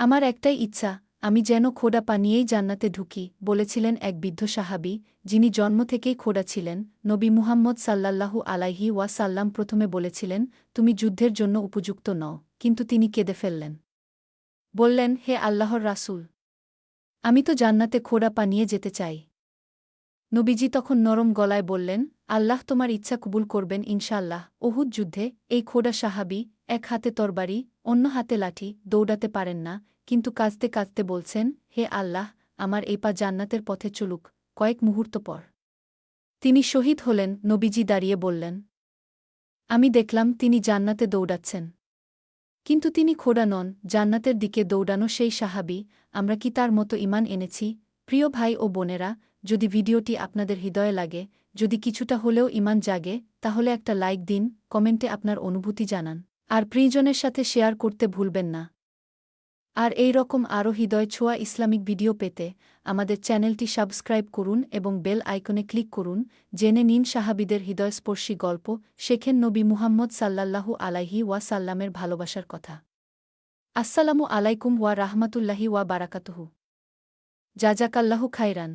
আমার একটাই ইচ্ছা, আমি যেন খোডা পানিয়েই জান্নাতে ঢুকি, বলেছিলেন এক বৃদ্ধ সাহাবি, যিনি জন্ম থেকেই খোডা ছিলেন, নবী মুহাম্মদ সাল্লাল্লাহু আলাইহি ওয়া সাল্লাম প্রথমে বলেছিলেন, তুমি যুদ্ধের জন্য উপযুক্ত নও। কিন্তু তিনি কেঁদে ফেললেন। বললেন, হে আল্লাহর রাসূল, আমি তো জান্নাতে খোড়া পানিয়ে যেতে চাই। নবীজি তখন নরম গলায় বললেন, আল্লাহ তোমার ইচ্ছা কবুল করবেন ইনশাল্লাহ ওহুদ যুদ্ধে এই খোডা সাহাবি এক হাতে তরবারি, অন্য হাতে লাঠি, দৌড়াতে পারেন না, কিন্তু কাঁদতে কাঁদতে বলছেন, হে আল্লাহ, আমার এই পা জান্নাতের পথে চলুক, কয়েক মুহূর্ত পর। তিনি শহীদ হলেন, নবীজি দাঁড়িয়ে বললেন, আমি দেখলাম তিনি জান্নাতে দৌড়াচ্ছেন। কিন্তু তিনি খোড়া নন, জান্নাতের দিকে দৌড়ানো সেই সাহাবি, আমরা কি তার মতো ইমান এনেছি? প্রিয় ভাই ও বোনেরা, যদি ভিডিওটি আপনাদের হৃদয়ে লাগে, যদি কিছুটা হলেও ইমান জাগে, তাহলে একটা লাইক দিন, কমেন্টে আপনার অনুভূতি জানান। আর প্রিয়জনের সাথে শেয়ার করতে ভুলবেন না। আর এই রকম আরও হৃদয় ছোঁয়া ইসলামিক ভিডিও পেতে আমাদের চ্যানেলটি সাবস্ক্রাইব করুন এবং বেল আইকনে ক্লিক করুন, জেনে নিন সাহাবিদের হৃদয়স্পর্শী গল্প, শেখেন নবী মুহাম্মদ সাল্লাল্লাহু আলাইহি ওয়া সাল্লামের ভালোবাসার কথা। আসসালামু আলাইকুম ওয়া রাহমাতুল্লাহি ওয়া বারাকাতুহু। জাজাকাল্লাহু খাইরান